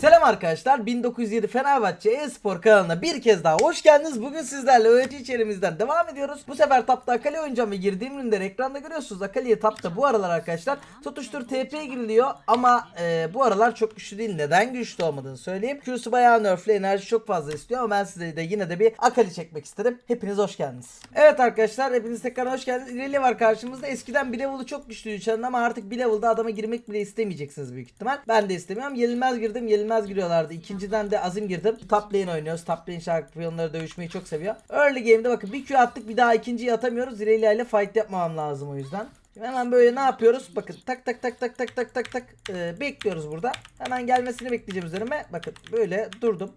Selam arkadaşlar 1907 Fenerbahçe e-spor kanalına bir kez daha hoş geldiniz. Bugün sizlerle öğretici içerimizden devam ediyoruz. Bu sefer tapta Akali oynayacağım ve girdiğim ürünleri ekranda görüyorsunuz. Akali'ye tapta bu aralar arkadaşlar tutuştur TP giriliyor ama e, bu aralar çok güçlü değil. Neden güçlü olmadığını söyleyeyim. Q'su bayağı nerfli enerji çok fazla istiyor ama ben size de yine de bir Akali çekmek istedim. Hepiniz hoş geldiniz. Evet arkadaşlar hepiniz tekrar hoş geldiniz. İreli var karşımızda. Eskiden bir level'ı çok güçlüydü ama artık bir level'da adama girmek bile istemeyeceksiniz büyük ihtimal. Ben de istemiyorum. Yenilmez girdim. Yenilmez giriyorlardı. İkinciden de azim girdim. Top lane oynuyoruz. Top lane şampiyonları dövüşmeyi çok seviyor. Early game'de bakın bir Q attık bir daha ikinciyi atamıyoruz. İrelia ile fight yapmamam lazım o yüzden. Hemen böyle ne yapıyoruz? Bakın tak tak tak tak tak tak tak tak Ee, bekliyoruz burada. Hemen gelmesini bekleyeceğim üzerime. Bakın böyle durdum.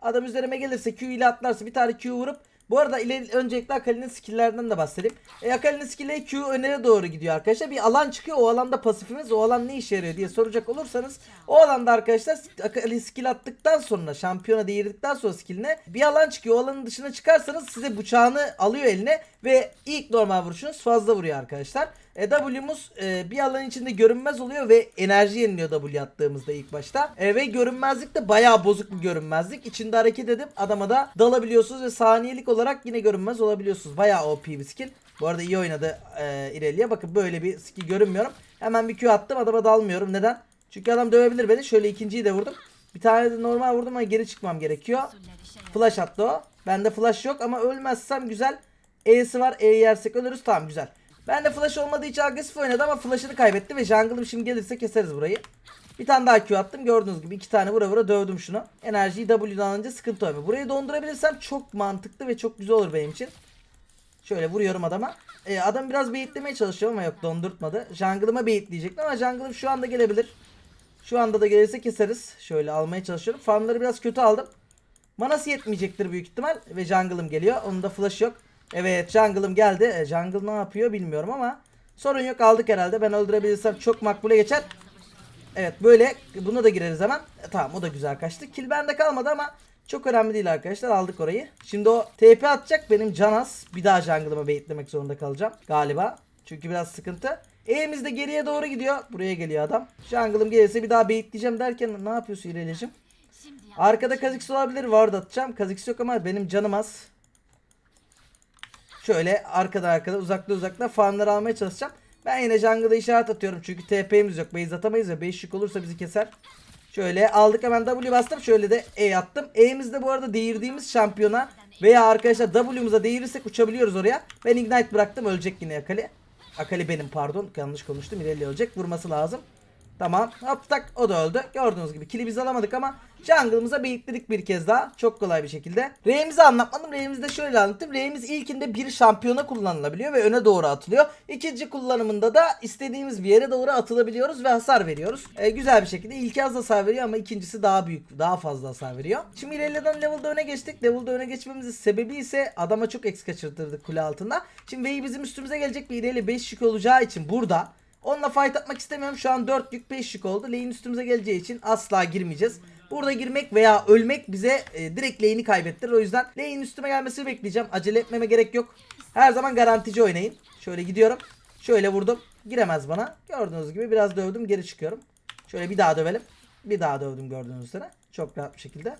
Adam üzerime gelirse Q ile atlarsa bir tane Q vurup bu arada ileri, öncelikle Akali'nin skill'lerden de bahsedeyim. E, Akali'nin skill'e Q önere doğru gidiyor arkadaşlar. Bir alan çıkıyor. O alanda pasifimiz o alan ne işe yarıyor diye soracak olursanız o alanda arkadaşlar Akali skill attıktan sonra şampiyona değirdikten sonra skill'ine bir alan çıkıyor. O alanın dışına çıkarsanız size bıçağını alıyor eline ve ilk normal vuruşunuz fazla vuruyor arkadaşlar. E, e, bir alan içinde görünmez oluyor ve enerji yeniliyor W attığımızda ilk başta. E, ve görünmezlik de bayağı bozuk bir görünmezlik. İçinde hareket edip adama da dalabiliyorsunuz ve saniyelik olarak yine görünmez olabiliyorsunuz. Bayağı OP bir skill. Bu arada iyi oynadı e, İrelia. Bakın böyle bir skill görünmüyorum. Hemen bir Q attım adama dalmıyorum. Neden? Çünkü adam dövebilir beni. Şöyle ikinciyi de vurdum. Bir tane de normal vurdum ama geri çıkmam gerekiyor. Flash attı o. Bende flash yok ama ölmezsem güzel. E'si var. E yersek ölürüz. Tamam güzel. Ben de flash olmadığı için agresif oynadı ama flash'ını kaybetti ve jungle'ım şimdi gelirse keseriz burayı. Bir tane daha Q attım. Gördüğünüz gibi iki tane vura vura dövdüm şunu. Enerjiyi W'dan alınca sıkıntı olmuyor. Burayı dondurabilirsem çok mantıklı ve çok güzel olur benim için. Şöyle vuruyorum adama. Ee, adam biraz beyitlemeye çalışıyor ama yok dondurtmadı. Jungle'ıma beyitleyecektim ama jungle'ım şu anda gelebilir. Şu anda da gelirse keseriz. Şöyle almaya çalışıyorum. Farmları biraz kötü aldım. Manası yetmeyecektir büyük ihtimal. Ve jungle'ım geliyor. Onun da flash yok. Evet jungle'ım geldi. E, jungle ne yapıyor bilmiyorum ama. Sorun yok aldık herhalde. Ben öldürebilirsem çok makbule geçer. Evet böyle buna da gireriz hemen. E, tamam o da güzel kaçtı. Kill bende kalmadı ama çok önemli değil arkadaşlar. Aldık orayı. Şimdi o TP atacak benim Canas. Bir daha jungle'ıma baitlemek zorunda kalacağım. Galiba. Çünkü biraz sıkıntı. E'miz de geriye doğru gidiyor. Buraya geliyor adam. Jungle'ım gelirse bir daha baitleyeceğim derken ne yapıyorsun İrelicim? Arkada Kazix olabilir. Ward atacağım. Kazix yok ama benim canım az. Şöyle arkada arkada uzakta uzakta farmları almaya çalışacağım. Ben yine jungle'a işaret atıyorum çünkü TP'miz yok. Base atamayız ve 5 yük olursa bizi keser. Şöyle aldık hemen W bastım. Şöyle de E attım. E'miz de bu arada değirdiğimiz şampiyona veya arkadaşlar W'muza değirirsek uçabiliyoruz oraya. Ben Ignite bıraktım. Ölecek yine Akali. Akali benim pardon. Yanlış konuştum. İlerli ölecek. Vurması lazım. Tamam. Tak o da öldü. Gördüğünüz gibi kili biz alamadık ama jungle'ımıza beyitledik bir kez daha. Çok kolay bir şekilde. R'mizi anlatmadım. R'mizi de şöyle anlattım. R'miz ilkinde bir şampiyona kullanılabiliyor ve öne doğru atılıyor. İkinci kullanımında da istediğimiz bir yere doğru atılabiliyoruz ve hasar veriyoruz. Ee, güzel bir şekilde. İlki az hasar veriyor ama ikincisi daha büyük, daha fazla hasar veriyor. Şimdi İrelia'dan level'da öne geçtik. Level'da öne geçmemizin sebebi ise adama çok X kaçırtırdık kule altında. Şimdi V'yi bizim üstümüze gelecek bir İrelia 5 yük olacağı için burada Onunla fight atmak istemiyorum. Şu an 4 yük 5 yük oldu. Lane üstümüze geleceği için asla girmeyeceğiz. Burada girmek veya ölmek bize e, direkt lane'i kaybettirir. O yüzden lane'in üstüme gelmesini bekleyeceğim. Acele etmeme gerek yok. Her zaman garantici oynayın. Şöyle gidiyorum. Şöyle vurdum. Giremez bana. Gördüğünüz gibi biraz dövdüm. Geri çıkıyorum. Şöyle bir daha dövelim. Bir daha dövdüm gördüğünüz üzere. Çok rahat bir şekilde.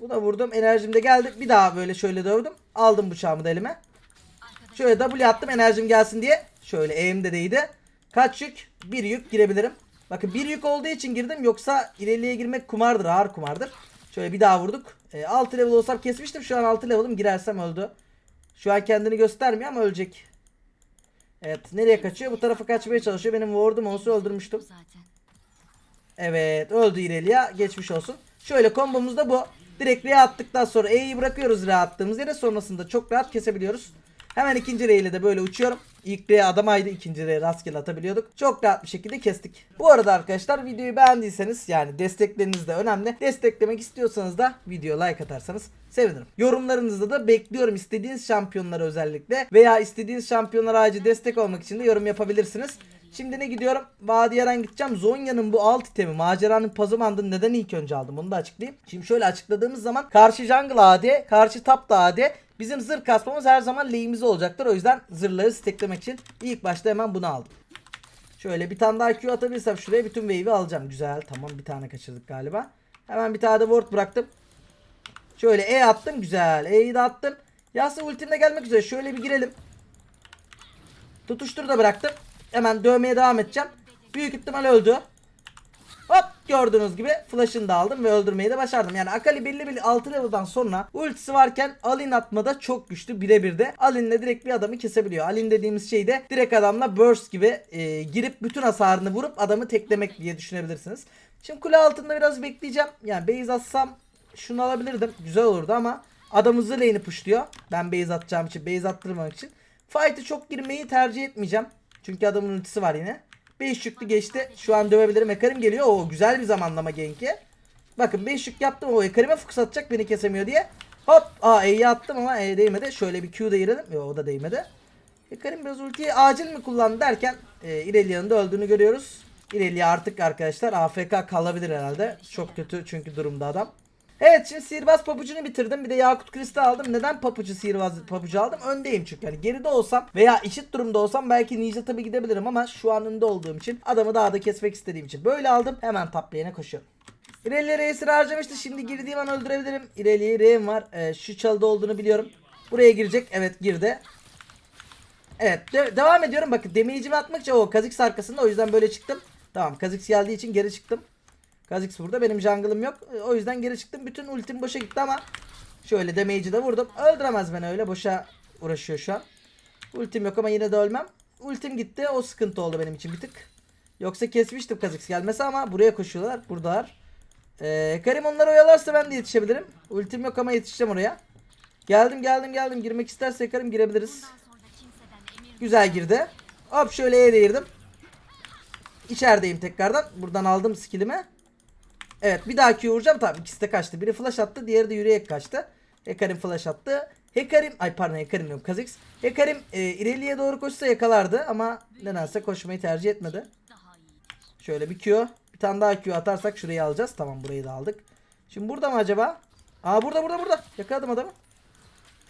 Bu da vurdum. Enerjim de geldi. Bir daha böyle şöyle dövdüm. Aldım bıçağımı da elime. Şöyle W attım enerjim gelsin diye. Şöyle E'm de değdi. Kaç yük? Bir yük girebilirim. Bakın bir yük olduğu için girdim. Yoksa ileriye girmek kumardır. Ağır kumardır. Şöyle bir daha vurduk. E, 6 level olsam kesmiştim. Şu an 6 level'ım. Girersem öldü. Şu an kendini göstermiyor ama ölecek. Evet. Nereye kaçıyor? Bu tarafa kaçmaya çalışıyor. Benim ward'um olsa öldürmüştüm. Evet. Öldü İrelia. Geçmiş olsun. Şöyle kombomuz da bu. Direkt R'ye attıktan sonra E'yi bırakıyoruz R'ye attığımız yere. Sonrasında çok rahat kesebiliyoruz. Hemen ikinci R ile de böyle uçuyorum. İlk R adamaydı. ikinci R rastgele atabiliyorduk. Çok rahat bir şekilde kestik. Bu arada arkadaşlar videoyu beğendiyseniz yani destekleriniz de önemli. Desteklemek istiyorsanız da video like atarsanız sevinirim. Yorumlarınızda da bekliyorum istediğiniz şampiyonlara özellikle veya istediğiniz şampiyonlara acil destek olmak için de yorum yapabilirsiniz. Şimdi ne gidiyorum? Vadiyaran gideceğim. Zonya'nın bu alt itemi maceranın pazımandını neden ilk önce aldım onu da açıklayayım. Şimdi şöyle açıkladığımız zaman karşı jungle AD, karşı top da AD. Bizim zırh kasmamız her zaman lehimize olacaktır. O yüzden zırhları steklemek için ilk başta hemen bunu aldım. Şöyle bir tane daha Q atabilirsem şuraya bütün wave'i alacağım. Güzel. Tamam bir tane kaçırdık galiba. Hemen bir tane de ward bıraktım. Şöyle E attım. Güzel. E'yi de attım. Yasin ultimle gelmek üzere. Şöyle bir girelim. Tutuştur da bıraktım. Hemen dövmeye devam edeceğim. Büyük ihtimal öldü. Hop gördüğünüz gibi flash'ını da aldım ve öldürmeyi de başardım. Yani Akali belli belli 6 level'dan sonra ultisi varken Alin atmada çok güçlü birebir de Alin'le direkt bir adamı kesebiliyor. Alin dediğimiz şey de direkt adamla burst gibi e, girip bütün hasarını vurup adamı teklemek diye düşünebilirsiniz. Şimdi kule altında biraz bekleyeceğim. Yani base atsam şunu alabilirdim. Güzel olurdu ama adam hızlı lane'i pushluyor. Ben base atacağım için, base attırmamak için. Fight'e çok girmeyi tercih etmeyeceğim. Çünkü adamın ultisi var yine. 5 yüklü geçti. Şu an dövebilirim. Ekarim geliyor. O güzel bir zamanlama genki. Bakın 5 yük yaptım. O Ekarim'e fokus atacak beni kesemiyor diye. Hop. Aa E'yi attım ama E değmedi. Şöyle bir Q da girelim. Yok o da değmedi. Ekarim biraz ultiyi acil mi kullandı derken e, İrelia'nın da öldüğünü görüyoruz. İrelia artık arkadaşlar AFK kalabilir herhalde. Çok kötü çünkü durumda adam. Evet şimdi sihirbaz pabucunu bitirdim. Bir de yakut kristal aldım. Neden papucu sihirbaz pabucu aldım? Öndeyim çünkü. Yani geride olsam veya eşit durumda olsam belki ninja tabi gidebilirim ama şu an önde olduğum için adamı daha da kesmek istediğim için böyle aldım. Hemen top koşuyorum. İrelia Reis'i harcamıştı. Şimdi girdiğim an öldürebilirim. İrelia Reis'im var. Ee, şu çalıda olduğunu biliyorum. Buraya girecek. Evet girdi. Evet de- devam ediyorum. Bakın damage'imi atmak için o Kha'Zix arkasında o yüzden böyle çıktım. Tamam Kha'Zix geldiği için geri çıktım. Kha'Zix burada benim jungle'ım yok. E, O yüzden geri çıktım. Bütün ultim boşa gitti ama şöyle damage'i de vurdum. Öldüremez beni öyle boşa uğraşıyor şu an. Ultim yok ama yine de ölmem. Ultim gitti. O sıkıntı oldu benim için bir tık. Yoksa kesmiştim Kha'Zix gelmesi ama buraya koşuyorlar. Buradalar. Ee, Karim onları oyalarsa ben de yetişebilirim. Ultim yok ama yetişeceğim oraya. Geldim geldim geldim. Girmek isterse Karim girebiliriz. Güzel girdi. Hop şöyle E'ye değirdim. İçerideyim tekrardan. Buradan aldım skillimi. Evet bir daha Q vuracağım. Tamam ikisi de kaçtı. Biri flash attı. Diğeri de yürüyerek kaçtı. Hekarim flash attı. Hekarim ay pardon Hekarim diyorum Kha'Zix. Hekarim e, ileriye doğru koşsa yakalardı ama nedense koşmayı tercih etmedi. Şöyle bir Q. Bir tane daha Q atarsak şurayı alacağız. Tamam burayı da aldık. Şimdi burada mı acaba? Aa burada burada burada. Yakaladım adamı.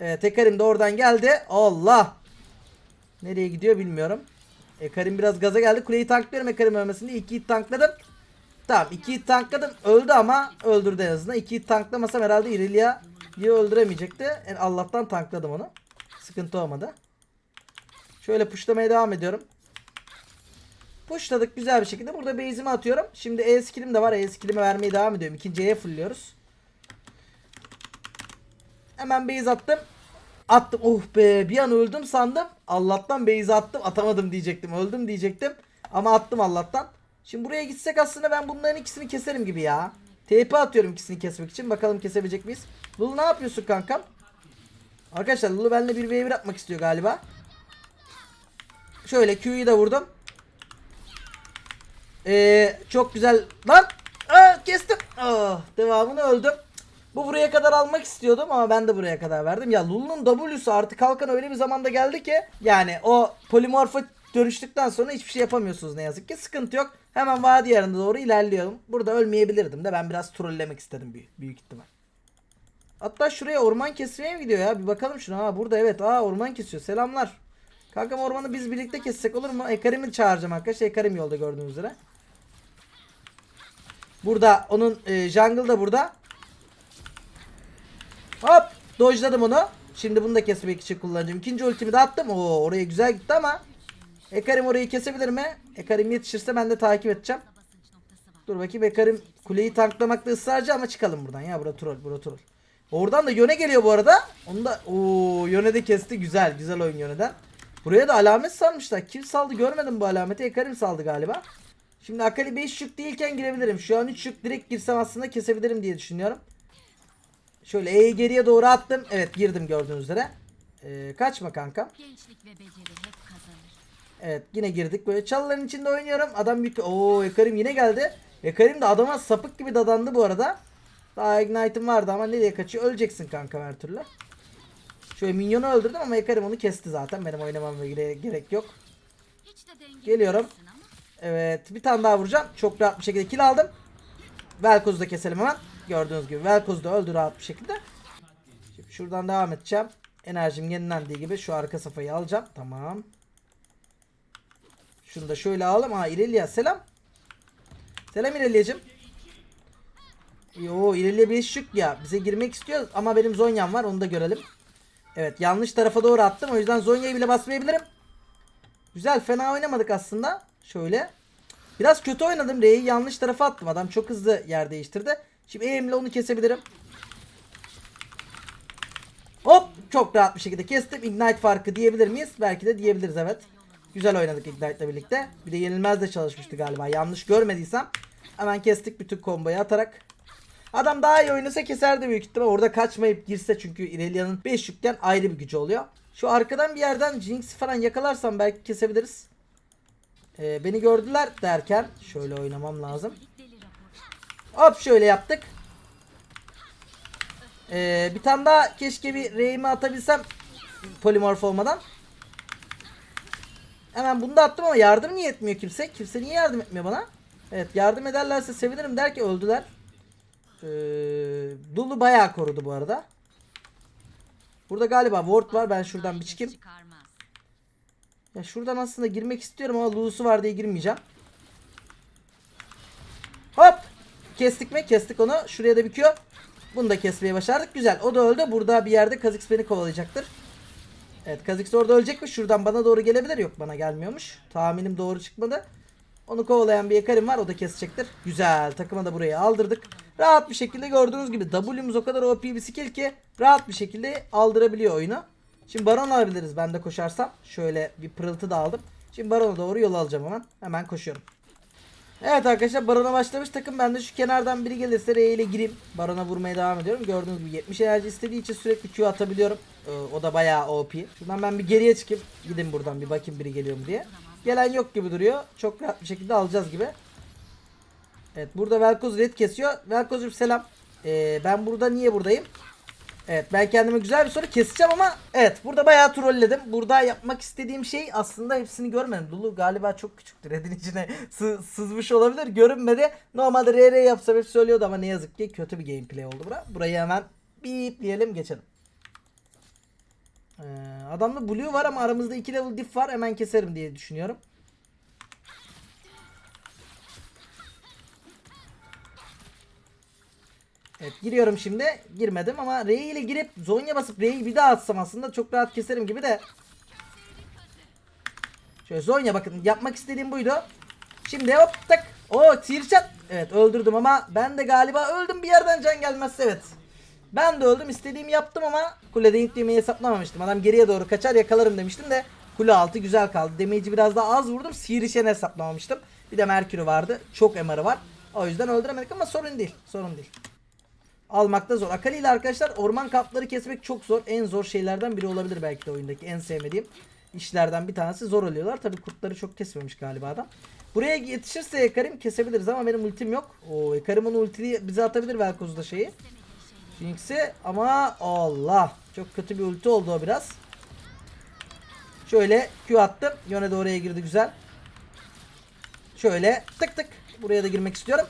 Evet Hekarim de oradan geldi. Allah. Nereye gidiyor bilmiyorum. Ekarim biraz gaza geldi. Kuleyi tanklıyorum Ekarim ölmesin diye. 2 hit tankladım. Tamam 2 hit tankladım. Öldü ama öldürdü en azından. 2 hit tanklamasam herhalde Irelia'yı öldüremeyecekti. Yani Allah'tan tankladım onu. Sıkıntı olmadı. Şöyle pushlamaya devam ediyorum. Pushladık güzel bir şekilde. Burada base'imi atıyorum. Şimdi E skill'im de var. E skill'imi vermeye devam ediyorum. İkinciye fullüyoruz. Hemen base attım. Attım. Oh be bir an öldüm sandım. Allah'tan base attım. Atamadım diyecektim. Öldüm diyecektim. Ama attım Allah'tan. Şimdi buraya gitsek aslında ben bunların ikisini keserim gibi ya. TP atıyorum ikisini kesmek için. Bakalım kesebilecek miyiz? Lulu ne yapıyorsun kankam? Arkadaşlar Lulu benimle bir v1 atmak istiyor galiba. Şöyle Q'yu da vurdum. Ee, çok güzel. Lan! Aa, kestim. Ah, devamını öldüm. Bu buraya kadar almak istiyordum ama ben de buraya kadar verdim. Ya Lulu'nun W'su artık Halkan öyle bir zamanda geldi ki yani o polimorfa dönüştükten sonra hiçbir şey yapamıyorsunuz ne yazık ki. Sıkıntı yok. Hemen vadi yarına doğru ilerliyorum. Burada ölmeyebilirdim de ben biraz trollemek istedim büyük, büyük ihtimal. Hatta şuraya orman kesmeye mi gidiyor ya? Bir bakalım şuna. Ha burada evet. Aa orman kesiyor. Selamlar. Kankam ormanı biz birlikte kessek olur mu? Ekarim'i çağıracağım arkadaşlar. Ekarim yolda gördüğünüz üzere. Burada onun e, jungle da burada. Hop dojladım onu. Şimdi bunu da kesmek için kullanacağım. İkinci ultimi de attım. Oo oraya güzel gitti ama Ekarim orayı kesebilir mi? Ekarim yetişirse ben de takip edeceğim. Dur bakayım Ekarim kuleyi tanklamakta ısrarcı ama çıkalım buradan ya. Bura troll, bura troll. Oradan da Yone geliyor bu arada. Onu da ooo Yone de kesti. Güzel, güzel oyun Yone'den. Buraya da alamet salmışlar. Kim saldı görmedim bu alameti. Ekarim saldı galiba. Şimdi Akali 5 yük değilken girebilirim. Şu an 3 yük direkt girsem aslında kesebilirim diye düşünüyorum. Şöyle E'yi geriye doğru attım. Evet girdim gördüğünüz üzere. Ee, kaçma kankam. Gençlik ve beceri hep kazanır. Evet yine girdik. Böyle çalıların içinde oynuyorum. Adam bir... Oo Ekarim yine geldi. Ekarim de adama sapık gibi dadandı bu arada. Daha Ignite'ım vardı ama nereye kaçıyor? Öleceksin kanka her türlü. Şöyle minyonu öldürdüm ama Ekarim onu kesti zaten. Benim oynamama gere- gerek yok. Geliyorum. Evet bir tane daha vuracağım. Çok rahat bir şekilde kill aldım. Velkoz'u da keselim hemen. Gördüğünüz gibi Velkoz'u da öldü rahat bir şekilde. Şimdi şuradan devam edeceğim. Enerjim yenilendiği gibi şu arka safhayı alacağım. Tamam. Şunu da şöyle alalım. Aa İrelia selam. Selam İrelia'cım. Yo İrelia bir yok ya. Bize girmek istiyor ama benim Zonya'm var onu da görelim. Evet yanlış tarafa doğru attım. O yüzden Zonya'yı bile basmayabilirim. Güzel fena oynamadık aslında. Şöyle. Biraz kötü oynadım. R'yi yanlış tarafa attım. Adam çok hızlı yer değiştirdi. Şimdi eğimle onu kesebilirim. Hop çok rahat bir şekilde kestim. Ignite farkı diyebilir miyiz? Belki de diyebiliriz evet. Güzel oynadık Ignite ile birlikte. Bir de yenilmez de çalışmıştı galiba. Yanlış görmediysem. Hemen kestik bütün komboyu atarak. Adam daha iyi oynasa keserdi büyük ihtimal. Orada kaçmayıp girse çünkü Irelia'nın 5 yükken ayrı bir gücü oluyor. Şu arkadan bir yerden Jinx falan yakalarsam belki kesebiliriz. Ee, beni gördüler derken şöyle oynamam lazım. Hop şöyle yaptık. Ee, bir tane daha keşke bir R'imi atabilsem polimorf olmadan. Hemen bunu da attım ama yardım niye etmiyor kimse? Kimse niye yardım etmiyor bana? Evet yardım ederlerse sevinirim der ki öldüler. Ee, Lulu bayağı korudu bu arada. Burada galiba ward var ben şuradan bir çıkayım. Ya şuradan aslında girmek istiyorum ama Lulu'su var diye girmeyeceğim. Hop! Kestik mi? Kestik onu. Şuraya da büküyor. Bunu da kesmeyi başardık. Güzel. O da öldü. Burada bir yerde Kha'Zix beni kovalayacaktır. Evet Kha'Zix orada ölecek mi? Şuradan bana doğru gelebilir. Yok bana gelmiyormuş. Tahminim doğru çıkmadı. Onu kovalayan bir yakarim var. O da kesecektir. Güzel. Takıma da burayı aldırdık. Rahat bir şekilde gördüğünüz gibi W'muz o kadar OP bir skill ki rahat bir şekilde aldırabiliyor oyunu. Şimdi Baron alabiliriz ben de koşarsam. Şöyle bir pırıltı da aldım. Şimdi Baron'a doğru yol alacağım hemen. Hemen koşuyorum. Evet arkadaşlar Baron'a başlamış takım. Ben de şu kenardan biri gelirse R ile gireyim. Baron'a vurmaya devam ediyorum. Gördüğünüz gibi 70 enerji istediği için sürekli Q atabiliyorum. Ee, o da bayağı OP. Şuradan ben bir geriye çıkayım. Gidin buradan bir bakayım biri geliyor mu diye. Gelen yok gibi duruyor. Çok rahat bir şekilde alacağız gibi. Evet burada Velkoz red kesiyor. Velkoz'cum selam. Ee, ben burada niye buradayım? Evet ben kendime güzel bir soru keseceğim ama evet burada bayağı trolledim. Burada yapmak istediğim şey aslında hepsini görmedim. Lulu galiba çok küçüktür. Red'in içine sı- sızmış olabilir. Görünmedi. Normalde RR yapsam hep söylüyordu ama ne yazık ki kötü bir gameplay oldu bura. Burayı hemen bipleyelim geçelim. Ee, adamda blue var ama aramızda 2 level diff var. Hemen keserim diye düşünüyorum. Evet giriyorum şimdi. Girmedim ama R ile girip Zonya basıp R'yi bir daha atsam aslında çok rahat keserim gibi de. Şöyle Zonya bakın yapmak istediğim buydu. Şimdi hop tak. O Tirçat. Evet öldürdüm ama ben de galiba öldüm bir yerden can gelmezse evet. Ben de öldüm istediğimi yaptım ama kulede intliğimi hesaplamamıştım. Adam geriye doğru kaçar yakalarım demiştim de kule altı güzel kaldı. Damage'i biraz daha az vurdum. Sihirişeni hesaplamamıştım. Bir de Merkür'ü vardı. Çok MR'ı var. O yüzden öldüremedik ama sorun değil. Sorun değil almakta zor. Akali ile arkadaşlar orman kapları kesmek çok zor. En zor şeylerden biri olabilir belki de oyundaki en sevmediğim işlerden bir tanesi zor oluyorlar. Tabi kurtları çok kesmemiş galiba adam. Buraya yetişirse Ekarim kesebiliriz ama benim ultim yok. Oo Ekarim onu ultiyi bize atabilir Velkoz'da şeyi. Jinx'i ama Allah çok kötü bir ulti oldu o biraz. Şöyle Q attım. Yone de oraya girdi güzel. Şöyle tık tık buraya da girmek istiyorum.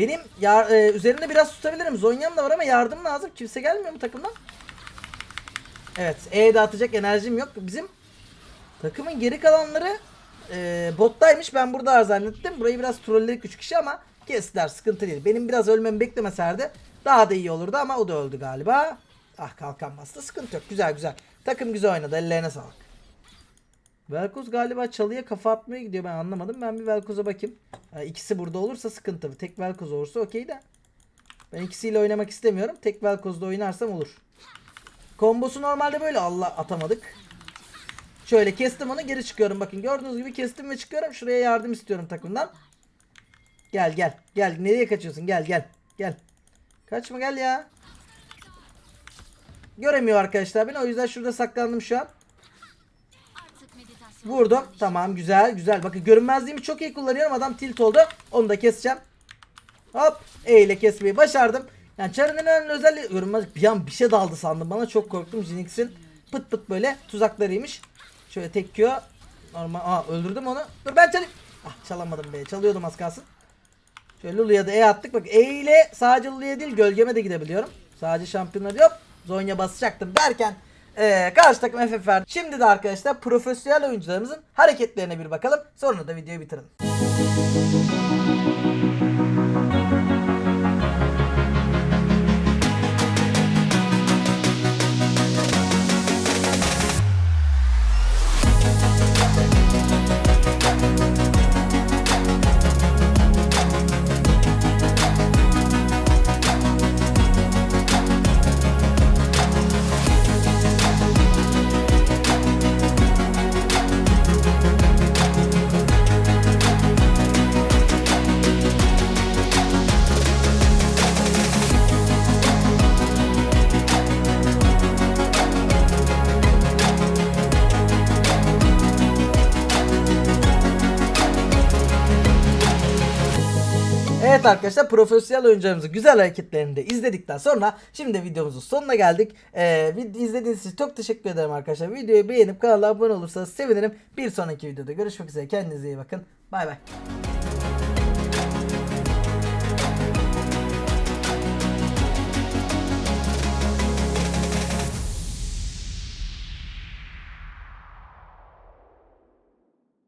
Benim ya, e, üzerinde biraz tutabilirim. Zonya'm da var ama yardım lazım. Kimse gelmiyor mu takımdan? Evet. E dağıtacak enerjim yok. Bizim takımın geri kalanları e, bottaymış. Ben burada zannettim. Burayı biraz trolledik 3 kişi ama kestiler. Sıkıntı değil. Benim biraz ölmemi beklemeserdi daha da iyi olurdu ama o da öldü galiba. Ah kalkan bastı. Sıkıntı yok. Güzel güzel. Takım güzel oynadı. Ellerine sağlık. Velkoz galiba çalıya kafa atmaya gidiyor ben anlamadım. Ben bir Velkoz'a bakayım. Ha, ikisi burada olursa sıkıntı. Tek Velkoz olursa okey de. Ben ikisiyle oynamak istemiyorum. Tek Velkoz'da oynarsam olur. Kombosu normalde böyle Allah atamadık. Şöyle kestim onu geri çıkıyorum. Bakın gördüğünüz gibi kestim ve çıkıyorum. Şuraya yardım istiyorum takımdan. Gel gel. Gel. Nereye kaçıyorsun? Gel gel. Gel. Kaçma gel ya. Göremiyor arkadaşlar beni. O yüzden şurada saklandım şu an. Vurdum. Tamam güzel güzel. Bakın görünmezliğimi çok iyi kullanıyorum. Adam tilt oldu. Onu da keseceğim. Hop. E ile kesmeyi başardım. Yani Char'ın en önemli özelliği görünmez. Bir an bir şey daldı sandım. Bana çok korktum. Jinx'in pıt pıt böyle tuzaklarıymış. Şöyle tekiyor. Normal. Aa öldürdüm onu. Dur ben çalayım. Ah çalamadım be. Çalıyordum az kalsın. Şöyle Lulu'ya da E attık. Bak E ile sadece Lulu'ya değil gölgeme de gidebiliyorum. Sadece şampiyonlar yok. Zonya basacaktım derken Ee, karşı takım FF verdi. Şimdi de arkadaşlar profesyonel oyuncularımızın hareketlerine bir bakalım. Sonra da videoyu bitirelim. Evet arkadaşlar profesyonel oyuncularımızın güzel hareketlerini de izledikten sonra şimdi videomuzun sonuna geldik. Ee, izlediğiniz için çok teşekkür ederim arkadaşlar. Videoyu beğenip kanala abone olursanız sevinirim. Bir sonraki videoda görüşmek üzere. Kendinize iyi bakın. Bay bay.